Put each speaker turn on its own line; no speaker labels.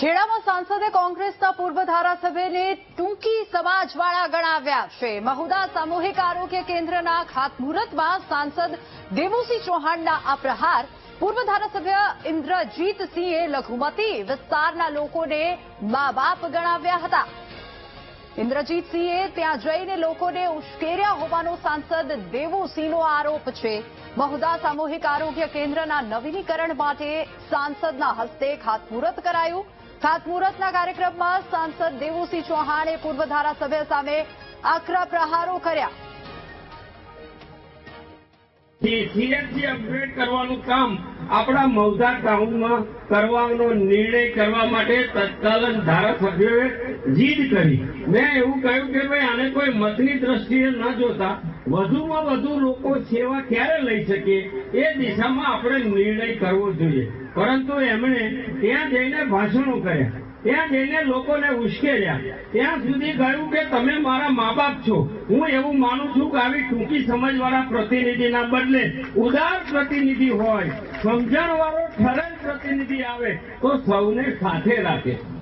ખેડામાં સાંસદે કોંગ્રેસના પૂર્વ ધારાસભ્યને ટૂંકી સમાજવાળા ગણાવ્યા છે. મહુદા સામૂહિક આરોગ્ય કેન્દ્રના ખાતમુહૂર્તમાં સાંસદ દેવુસિંહ ચૌહાણના આ પ્રહાર પૂર્વ ધારાસભ્ય ઇન્દ્રજીતસિંહે લઘુમતી વિસ્તારના લોકોને મા બાપ ગણાવ્યા હતા. ઇન્દ્રજીતસિંહે ત્યાં જઈને લોકોને ઉશ્કેર્યા હોવાનો સાંસદ દેવુસિંહનો આરોપ છે. મહુદા સામૂહિક આરોગ્ય કેન્દ્રના નવીનીકરણ માટે સાંસદના હસ્તે ખાતમુહૂર્ત કરાયું. ખાતમુહૂર્તના કાર્યક્રમમાં સાંસદ દેવુસિંહ ચૌહાણે પૂર્વ ધારાસભ્ય સામે આકરા પ્રહારો કર્યા.
સીએસસી અપગ્રેડ કરવાનું કામ આપણા મૌધા ટાઉનમાં કરવાનો નિર્ણય કરવા માટે તત્કાલીન ધારાસભ્યોએ જીદ કરી. મેં એવું કહ્યું કે ભાઈ, આને કોઈ મતની દ્રષ્ટિએ ન જોતા. વધુમાં વધુ લોકો સેવા ક્યારે લઈ શકે એ દિશામાં આપણે નિર્ણય કરવો જોઈએ. પરંતુ એમણે ત્યાં જઈને ભાષણો કર્યા. ત્યાં જઈને લોકોને ઉશ્કેર્યા. ત્યાં સુધી કહ્યું કે તમે મારા મા બાપ છો. હું એવું માનું છું કે આવી ટૂંકી સમજવાળા પ્રતિનિધિના બદલે ઉદાર પ્રતિનિધિ હોય સમજણ વાળો ઠરેલ પ્રતિનિધિ આવે, તો સૌને સાથે રાખે.